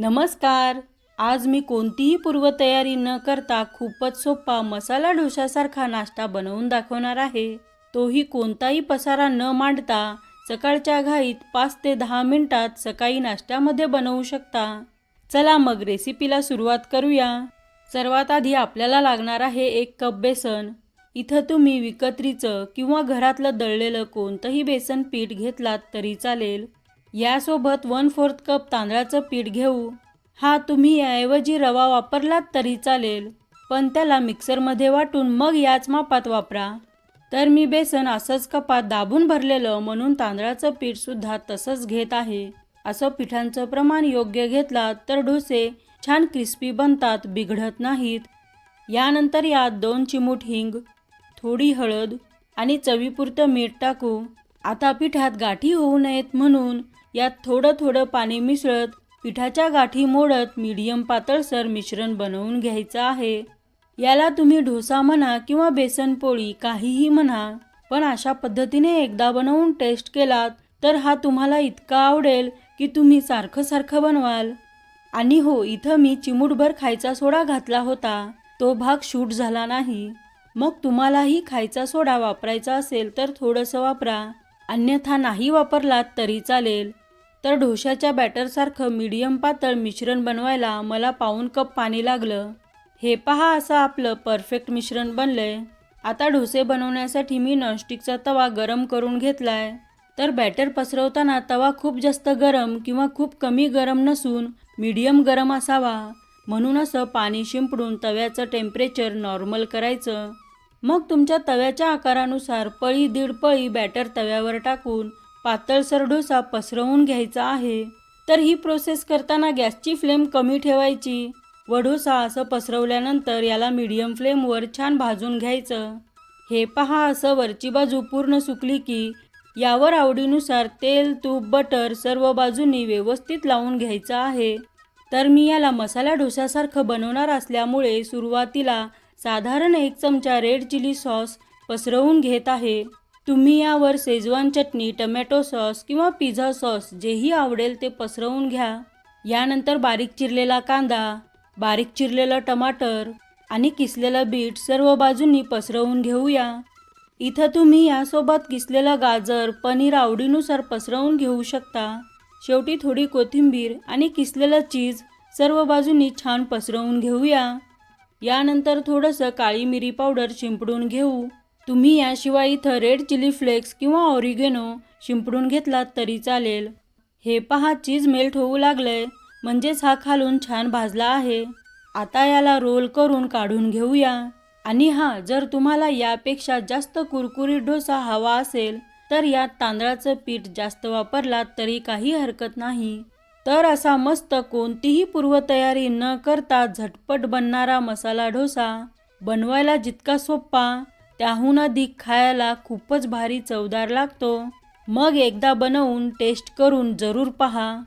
नमस्कार. आज मी कोणतीही पूर्वतयारी न करता खूपच सोपा मसाला डोशासारखा नाश्ता बनवून दाखवणार आहे. तोही कोणताही पसारा न मांडता सकाळच्या घाईत पाच ते दहा मिनिटात सकाळी नाश्त्यामध्ये बनवू शकता. चला मग रेसिपीला सुरुवात करूया. सर्वात आधी आपल्याला लागणार आहे एक कप बेसन. इथं तुम्ही विकत्रीचं किंवा घरातलं दळलेलं कोणतंही बेसन पीठ घेतलात तरी चालेल. यासोबत वन फोर्थ कप तांदळाचं पीठ घेऊ. हा तुम्ही याऐवजी रवा वापरलात तरी चालेल पण त्याला मिक्सरमध्ये वाटून मग याच मापात वापरा. तर मी बेसन असंच कपात दाबून भरलेलं म्हणून तांदळाचं पीठसुद्धा तसंच घेत आहे. असं पिठांचं प्रमाण योग्य घेतलात तर डोसे छान क्रिस्पी बनतात बिघडत नाहीत. यानंतर यात दोन चिमूट हिंग थोडी हळद आणि चवीपुरतं मीठ टाकू. आता पिठात गाठी होऊ नयेत म्हणून यात थोडं थोडं पाणी मिसळत पिठाच्या गाठी मोडत मीडियम पातळसर मिश्रण बनवून घ्यायचं आहे. याला तुम्ही डोसा म्हणा किंवा बेसन पोळी काहीही म्हणा पण अशा पद्धतीने एकदा बनवून टेस्ट केलात तर हा तुम्हाला इतका आवडेल की तुम्ही सारखं सारखं बनवाल. आणि हो इथं मी चिमूटभर खायचा सोडा घातला होता. तो भाग शूट झाला नाही. मग तुम्हालाही खायचा सोडा वापरायचा असेल तर थोडंसं वापरा. अन्यथा नाही वापरलात तरी चालेल. तर डोशाच्या बॅटरसारखं मीडियम पातळ मिश्रण बनवायला मला पाऊण कप पाणी लागलं. हे पहा असं आपलं परफेक्ट मिश्रण बनलंय. आता डोसे बनवण्यासाठी मी नॉनस्टिकचा तवा गरम करून घेतलाय. तर बॅटर पसरवताना तवा खूप जास्त गरम किंवा खूप कमी गरम नसून मीडियम गरम असावा. म्हणून असं पाणी शिंपडून तव्याचं टेम्परेचर नॉर्मल करायचं. मग तुमच्या तव्याच्या आकारानुसार पळी दीड पळी बॅटर तव्यावर टाकून पातळसर डोसा पसरवून घ्यायचा आहे. तर ही प्रोसेस करताना गॅसची फ्लेम कमी ठेवायची. व डोसा असं पसरवल्यानंतर याला मीडियम फ्लेमवर छान भाजून घ्यायचं. हे पहा असं वरची बाजू पूर्ण सुकली की यावर आवडीनुसार तेल तूप बटर सर्व बाजूंनी व्यवस्थित लावून घ्यायचं आहे. तर मी याला मसाला डोशासारखं बनवणार असल्यामुळे सुरुवातीला साधारण एक चमचा रेड चिली सॉस पसरवून घेत आहे. तुम्ही यावर शेजवान चटणी टमॅटो सॉस किंवा पिझ्झा सॉस जेही आवडेल ते पसरवून घ्या. यानंतर बारीक चिरलेला कांदा बारीक चिरलेलं टमाटर आणि किसलेलं बीट सर्व बाजूंनी पसरवून घेऊया. इथं तुम्ही यासोबत किसलेलं गाजर पनीर आवडीनुसार पसरवून घेऊ शकता. शेवटी थोडी कोथिंबीर आणि किसलेलं चीज सर्व बाजूंनी छान पसरवून घेऊया. यानंतर थोडंसं काळी मिरी पावडर शिंपडून घेऊ. तुम्ही याशिवाय इथं रेड चिली फ्लेक्स किंवा ऑरिगेनो शिंपडून घेतलात तरी चालेल. हे पहा चीज मेल्ट होऊ लागलंय. म्हणजेच हा खालून छान भाजला आहे. आता याला रोल करून काढून घेऊया. आणि हा जर तुम्हाला यापेक्षा जास्त कुरकुरीत डोसा हवा असेल तर यात तांदळाचं पीठ जास्त वापरलात तरी काही हरकत नाही. तर असा मस्त कोणतीही पूर्वतयारी न करता झटपट बनणारा मसाला डोसा बनवायला जितका सोपा त्याहून अधिक खायला खूपच भारी चवदार लागतो. मग एकदा बनवून टेस्ट करून जरूर पहा.